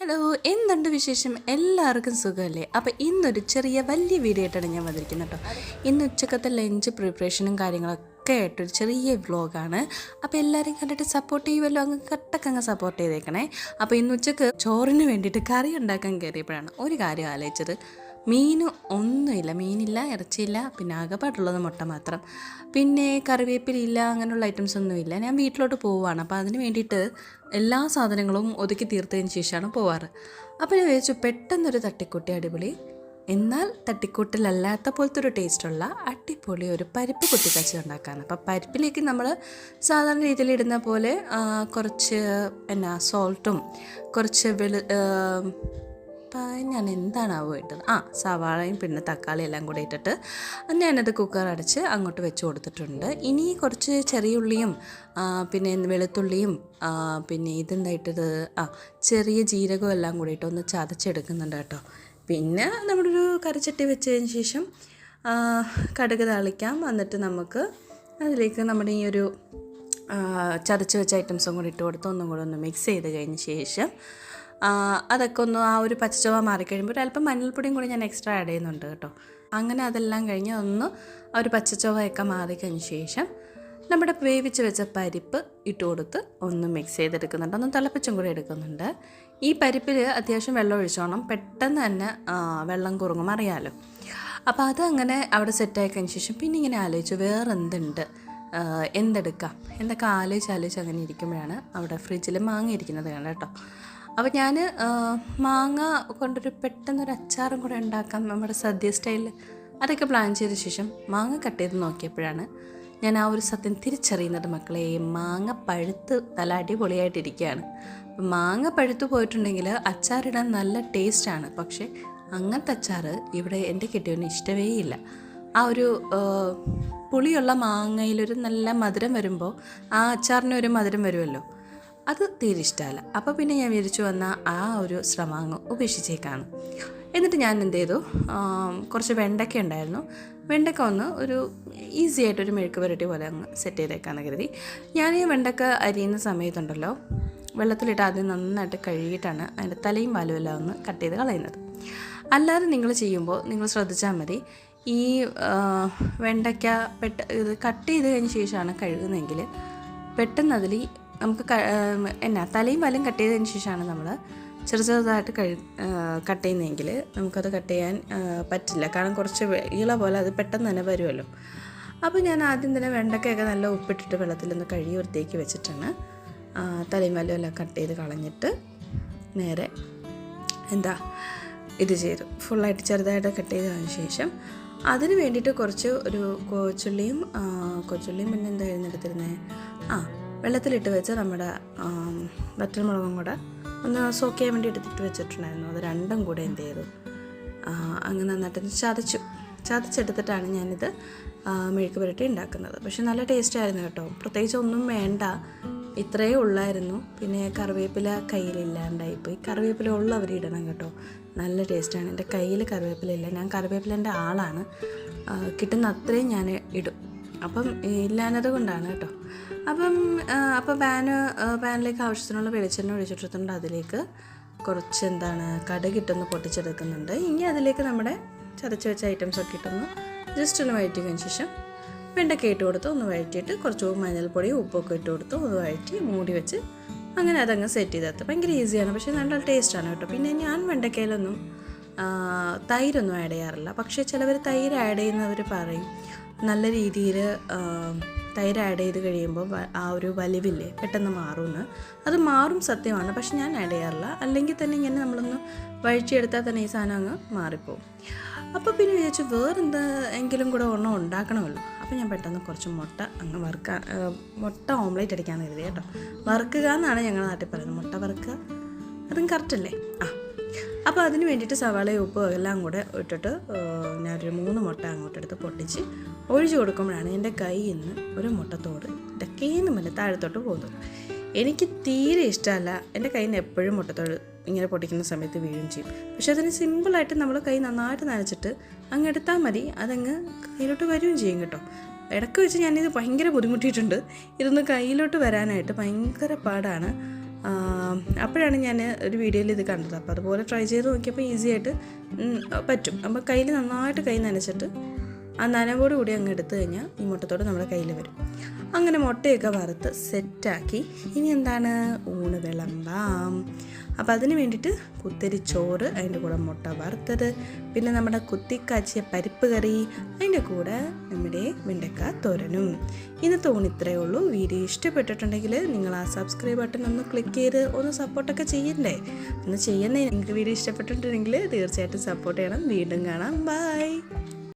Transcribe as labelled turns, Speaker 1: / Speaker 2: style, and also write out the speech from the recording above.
Speaker 1: Hello എന്തുണ്ട് വിശേഷം? എല്ലാവർക്കും സുഖമല്ലേ? അപ്പോൾ ഇന്നൊരു ചെറിയ വലിയ വീഡിയോ ആയിട്ടാണ് ഞാൻ വന്നിരിക്കുന്നത് കേട്ടോ. ഇന്ന് ഉച്ചക്കത്തെ ലഞ്ച് പ്രിപ്പറേഷനും കാര്യങ്ങളൊക്കെ ആയിട്ടൊരു ചെറിയ വ്ലോഗാണ് അപ്പോൾ എല്ലാവരും കണ്ടിട്ട് സപ്പോർട്ട് ചെയ്യുമല്ലോ? അങ്ങ് കട്ടക്കങ്ങ് സപ്പോർട്ട് ചെയ്തേക്കണേ. അപ്പോൾ ഇന്ന് ഉച്ചയ്ക്ക് ചോറിന് വേണ്ടിയിട്ട് കറി ഉണ്ടാക്കാൻ കയറിയപ്പോഴാണ് ഒരു കാര്യം ആലോചിച്ചത്. മീൻ ഒന്നുമില്ല മീനില്ല ഇറച്ചിയില്ല പിന്നെ ആകെപ്പാടുള്ളത് മുട്ട മാത്രം. പിന്നെ കറിവേപ്പിലില്ല അങ്ങനെയുള്ള ഐറ്റംസ് ഒന്നുമില്ല. ഞാൻ വീട്ടിലോട്ട് പോവുകയാണ്. അപ്പോൾ അതിന് വേണ്ടിയിട്ട് എല്ലാ സാധനങ്ങളും ഒതുക്കി തീർത്തതിന് ശേഷമാണ് പോവാറ്. അപ്പോൾ ഞാൻ വിചാരിച്ചു പെട്ടെന്നൊരു തട്ടിക്കൂട്ടി അടിപൊളി. എന്നാൽ തട്ടിക്കൂട്ടിലല്ലാത്ത പോലത്തെ ഒരു ടേസ്റ്റുള്ള അടിപൊളി ഒരു പരിപ്പ് കുട്ടിക്കാച്ചി ഉണ്ടാക്കാണ്. അപ്പോൾ പരിപ്പിലേക്ക് നമ്മൾ സാധാരണ രീതിയിൽ ഇടുന്ന പോലെ കുറച്ച് എന്നാ സോൾട്ടും കുറച്ച് വെളു ഞാൻ എന്താണ് എന്താണാവോ ഇട്ടത്? ആ സവാളയും പിന്നെ തക്കാളി എല്ലാം കൂടെ ഇട്ടിട്ട് ഞാനത് കുക്കർ അടച്ച് അങ്ങോട്ട് വെച്ച് കൊടുത്തിട്ടുണ്ട്. ഇനി കുറച്ച് ചെറിയ ഉള്ളിയും പിന്നെ വെളുത്തുള്ളിയും പിന്നെ ഇതെന്താ ഇട്ടത് ആ ചെറിയ ജീരകവും എല്ലാം കൂടി ഇട്ട് ഒന്ന് ചതച്ചെടുക്കുന്നുണ്ട് കേട്ടോ. പിന്നെ നമ്മളൊരു കറിച്ചട്ടി വെച്ചതിന് ശേഷം കടുക് തളിക്കാം. എന്നിട്ട് നമുക്ക് അതിലേക്ക് നമ്മുടെ ഈ ഒരു ചതച്ച് വെച്ച ഐറ്റംസും കൂടി ഇട്ട് കൊടുത്ത് ഒന്നും കൂടെ ഒന്ന് മിക്സ് ചെയ്ത് കഴിഞ്ഞ ശേഷം അതൊക്കെ ഒന്ന് ആ ഒരു പച്ചച്ചുവ മാറിക്കഴിയുമ്പോൾ കഴിയുമ്പോൾ അല്പം മഞ്ഞൾപ്പൊടിയും കൂടി ഞാൻ എക്സ്ട്രാ ആഡ് ചെയ്യുന്നുണ്ട് കേട്ടോ. അങ്ങനെ അതെല്ലാം കഴിഞ്ഞ് ഒന്ന് ആ ഒരു പച്ചച്ചവയൊക്കെ മാറിക്കഴിഞ്ഞ ശേഷം നമ്മുടെ വേവിച്ച് വെച്ച പരിപ്പ് ഇട്ട് കൊടുത്ത് ഒന്ന് മിക്സ് ചെയ്തെടുക്കുന്നുണ്ട്. ഒന്ന് തിളപ്പിച്ചും കൂടി എടുക്കുന്നുണ്ട്. ഈ പരിപ്പിൽ അത്യാവശ്യം വെള്ളം ഒഴിച്ചോണം. പെട്ടെന്ന് തന്നെ വെള്ളം കുറുങ്ങും. അറിയാമല്ലോ അപ്പോൾ അത് അങ്ങനെ അവിടെ സെറ്റാക്കിയതിന് ശേഷം പിന്നെ ഇങ്ങനെ ആലോചിച്ചു വേറെ എന്തുണ്ട് എന്തെടുക്കാം? എന്തൊക്കെ ആലോചിച്ച് ആലോചിച്ച് അങ്ങനെ ഇരിക്കുമ്പോഴാണ് അവിടെ ഫ്രിഡ്ജിൽ മാങ്ങിയിരിക്കുന്നത് കേട്ടോ അപ്പോൾ ഞാൻ മാങ്ങ കൊണ്ടൊരു പെട്ടെന്നൊരു അച്ചാറും കൂടെ ഉണ്ടാക്കാം നമ്മുടെ സദ്യ സ്റ്റൈലിൽ അതൊക്കെ പ്ലാൻ ചെയ്ത ശേഷം മാങ്ങ കട്ട് ചെയ്ത് നോക്കിയപ്പോഴാണ് ഞാൻ ആ ഒരു സത്യം തിരിച്ചറിയുന്നത് മക്കളെ മാങ്ങ പഴുത്ത് നല്ല അടിപൊളിയായിട്ടിരിക്കുകയാണ്. മാങ്ങ പഴുത്ത് പോയിട്ടുണ്ടെങ്കിൽ അച്ചാറിടാൻ നല്ല ടേസ്റ്റാണ്. പക്ഷേ അങ്ങനത്തെ അച്ചാർ ഇവിടെ എന്റെ കിട്ടിയവന് ഇഷ്ടമേ ഇല്ല. ആ ഒരു പുളിയുള്ള മാങ്ങയിലൊരു നല്ല മധുരം വരുമ്പോൾ ആ അച്ചാറിന് ഒരു മധുരം വരുമല്ലോ. അത് തീരെ ഇഷ്ടമല്ല അപ്പോൾ പിന്നെ ഞാൻ വിചാരിച്ചു വന്ന ആ ഒരു ശ്രമം അങ്ങ് ഉപേക്ഷിച്ചേക്കാണ് എന്നിട്ട് ഞാൻ എന്ത് ചെയ്തു? കുറച്ച് വെണ്ടയ്ക്ക ഉണ്ടായിരുന്നു. വെണ്ടയ്ക്ക ഒന്ന് ഒരു ഈസി ആയിട്ട് ഒരു മെഴുക്ക് പുരട്ടി പോലെ അങ്ങ് സെറ്റ് ചെയ്തേക്കാന്ന് കരുതി. ഞാൻ ഈ വെണ്ടയ്ക്ക അരിയുന്ന സമയത്തുണ്ടല്ലോ വെള്ളത്തിലിട്ട് ആദ്യം നന്നായിട്ട് കഴുകിയിട്ടാണ് അതിന്റെ തലയും വാലും എല്ലാം ഒന്ന് കട്ട് ചെയ്ത് കളയുന്നത്. അല്ലാതെ നിങ്ങൾ ചെയ്യുമ്പോൾ നിങ്ങൾ ശ്രദ്ധിച്ചാൽ മതി. ഈ വെണ്ടയ്ക്ക പെട്ട ഇത് കട്ട് ചെയ്ത് കഴിഞ്ഞ ശേഷമാണ് കഴുകുന്നതെങ്കിൽ പെട്ടെന്ന് അതിൽ നമുക്ക് എന്നാ തലയും വലും കട്ട് ചെയ്തതിന് ശേഷമാണ് നമ്മൾ ചെറു ചെറുതായിട്ട് കഴി കട്ട് ചെയ്യുന്നതെങ്കിൽ നമുക്കത് കട്ട് ചെയ്യാൻ പറ്റില്ല. കാരണം കുറച്ച് ഈള പോലെ അത് പെട്ടെന്ന് തന്നെ വരുമല്ലോ. അപ്പോൾ ഞാൻ ആദ്യം തന്നെ വെണ്ടക്കയൊക്കെ നല്ല ഉപ്പിട്ടിട്ട് വെള്ളത്തിലൊന്ന് കഴുകി വൃത്തിയാക്കി വെച്ചിട്ടാണ് തലയും വലും എല്ലാം കട്ട് ചെയ്ത് കളഞ്ഞിട്ട് നേരെ എന്താ ഇത് ചെയ്തു ഫുള്ളായിട്ട് ചെറുതായിട്ട് കട്ട് ചെയ്തതിന് ശേഷം അതിന് വേണ്ടിയിട്ട് കുറച്ച് ഒരു കൊച്ചുള്ളിയും കൊച്ചുള്ളിയും പിന്നെ എന്തായിരുന്നു എടുത്തിരുന്നത് ആ വെള്ളത്തിലിട്ട് വെച്ച് നമ്മുടെ വറ്റൽമുളകും കൂടെ ഒന്ന് സോക്ക് ചെയ്യാൻ വേണ്ടി എടുത്തിട്ട് വെച്ചിട്ടുണ്ടായിരുന്നു. അത് രണ്ടും കൂടെ എന്ത് ചെയ്തു? അങ്ങ് നന്നായിട്ട് ചതച്ചു. ചതച്ചെടുത്തിട്ടാണ് ഞാനിത് മെഴുക്ക് പുരട്ടി ഉണ്ടാക്കുന്നത്. പക്ഷെ നല്ല ടേസ്റ്റ് ആയിരുന്നു കേട്ടോ. പ്രത്യേകിച്ച് ഒന്നും വേണ്ട. ഇത്രയേ ഉള്ളായിരുന്നു. പിന്നെ കറിവേപ്പില കയ്യിലില്ലാണ്ടായിപ്പോയി. കറിവേപ്പില ഉള്ളവർ ഇടണം കേട്ടോ. നല്ല ടേസ്റ്റാണ് എന്റെ കയ്യിൽ കറിവേപ്പില ഇല്ല. ഞാൻ കറിവേപ്പിലേന്റെ ആളാണ്. കിട്ടുന്ന അത്രയും ഞാൻ ഇടും. അപ്പം ഇല്ലാഞ്ഞത് കൊണ്ടാണ് കേട്ടോ. അപ്പം അപ്പോൾ പാന് പാനിലേക്ക് ആവശ്യത്തിനുള്ള വെളിച്ചെണ്ണ ഒഴിച്ചിട്ടുണ്ട് അതിലേക്ക്. കുറച്ച് എന്താണ് കടുകിട്ടൊന്ന് പൊട്ടിച്ചെടുക്കുന്നുണ്ട്. ഇനി അതിലേക്ക് നമ്മുടെ ചതച്ച് വെച്ച ഐറ്റംസ് ഒക്കെ ഇട്ടൊന്ന് ജസ്റ്റ് ഒന്ന് വഴറ്റിയതിന് ശേഷം വെണ്ടയ്ക്ക ഇട്ട് കൊടുത്ത് ഒന്ന് വഴറ്റിയിട്ട് കുറച്ച് മഞ്ഞൾപ്പൊടിയും ഉപ്പൊക്കെ ഇട്ട് കൊടുത്ത് ഒന്ന് വഴറ്റി മൂടി വെച്ച് അങ്ങനെ അതങ്ങ് സെറ്റ് ചെയ്തെത്തും ഭയങ്കര ഈസിയാണ് പക്ഷേ നല്ല ടേസ്റ്റാണ് കേട്ടോ. പിന്നെ ഞാൻ വെണ്ടക്കയിലൊന്നും തൈരൊന്നും ആഡ് ചെയ്യാറില്ല. പക്ഷേ ചിലവർ തൈര് ആഡ് ചെയ്യുന്നവർ പറയും നല്ല രീതിയിൽ തൈര് ആഡ് ചെയ്ത് കഴിയുമ്പോൾ ആ ഒരു വലിവില്ലേ പെട്ടെന്ന് മാറുമെന്ന്. അത് മാറും സത്യമാണ് പക്ഷെ ഞാൻ ആഡ് ചെയ്യാറില്ല. അല്ലെങ്കിൽ തന്നെ ഇങ്ങനെ നമ്മളൊന്ന് വഴിച്ചെടുത്താൽ തന്നെ ഈ സാധനം അങ്ങ് മാറിപ്പോവും. അപ്പോൾ പിന്നെ വിചാരിച്ചു വേറെന്ത് എങ്കിലും കൂടെ ഒരെണ്ണം ഉണ്ടാക്കണമല്ലോ. അപ്പോൾ ഞാൻ പെട്ടെന്ന് കുറച്ച് മുട്ട അങ്ങ് വറുക്കാൻ മുട്ട ഓംലേറ്റ് അടിക്കാമെന്ന് കരുതി കേട്ടോ. വറുക്കുക എന്നാണ് ഞങ്ങളുടെ നാട്ടിൽ പറയുന്നത്. മുട്ട വറുക്കുക അതും കറക്റ്റല്ലേ ആ അപ്പോൾ അതിന് വേണ്ടിയിട്ട് സവാളയും ഉപ്പും എല്ലാം കൂടെ ഇട്ടിട്ട് ഞാനൊരു മൂന്ന് മുട്ട അങ്ങോട്ട് എടുത്ത് പൊട്ടിച്ച് ഒഴിച്ചു കൊടുക്കുമ്പോഴാണ് എന്റെ കയ്യിൽ നിന്ന് ഒരു മുട്ടത്തോട് ഇടക്കേന്ന് മുന്നേ താഴത്തോട്ട് പോകുന്നത്. എനിക്ക് തീരെ ഇഷ്ടമല്ല എന്റെ കയ്യിൽ നിന്ന് എപ്പോഴും മുട്ടത്തോട് ഇങ്ങനെ പൊട്ടിക്കുന്ന സമയത്ത് വീഴും ചെയ്യും. പക്ഷെ അതിന് സിമ്പിളായിട്ട് നമ്മൾ കൈ നന്നായിട്ട് നനച്ചിട്ട് അങ്ങ് എടുത്താൽ മതി അതങ്ങ് കയ്യിലോട്ട് വരികയും ചെയ്യും കേട്ടോ. ഇടയ്ക്ക് വെച്ച് ഞാനിത് ഭയങ്കര ബുദ്ധിമുട്ടിയിട്ടുണ്ട്. ഇതൊന്ന് കയ്യിലോട്ട് വരാനായിട്ട് ഭയങ്കര പാടാണ്. അപ്പോഴാണ് ഞാൻ ഒരു വീഡിയോയിൽ ഇത് കണ്ടത്. അപ്പോൾ അതുപോലെ ട്രൈ ചെയ്ത് നോക്കിയപ്പോൾ ഈസി ആയിട്ട് പറ്റും. അപ്പോൾ കയ്യിൽ നന്നായിട്ട് കൈ നനച്ചിട്ട് ആ നനവോടുകൂടി അങ്ങ് എടുത്തു കഴിഞ്ഞാൽ ഈ മുട്ടത്തോട് നമ്മുടെ കയ്യിൽ വരും. അങ്ങനെ മുട്ടയൊക്കെ വറുത്ത് സെറ്റാക്കി. ഇനി എന്താണ്? ഊണ് വിളമ്പാം. അപ്പോൾ അതിന് വേണ്ടിയിട്ട് കുത്തരി ചോറ് അതിന്റെ കൂടെ മുട്ട വറുത്തത്. പിന്നെ നമ്മുടെ കുത്തിക്കാച്ചിയ പരിപ്പ് കറി അതിന്റെ കൂടെ നമ്മുടെ വെണ്ടക്ക തോരനും. ഇന്നത്തെ ഊണ് ഇത്രയേ ഉള്ളൂ. വീഡിയോ ഇഷ്ടപ്പെട്ടിട്ടുണ്ടെങ്കിൽ നിങ്ങൾ ആ സബ്സ്ക്രൈബ് ബട്ടൺ ഒന്ന് ക്ലിക്ക് ചെയ്ത് ഒന്ന് സപ്പോർട്ടൊക്കെ ചെയ്യണ്ടേ? ഒന്ന് ചെയ്യുന്നേ നിങ്ങൾക്ക് വീഡിയോ ഇഷ്ടപ്പെട്ടിട്ടുണ്ടെങ്കിൽ തീർച്ചയായിട്ടും സപ്പോർട്ട് ചെയ്യണം. വീണ്ടും കാണാം. ബൈ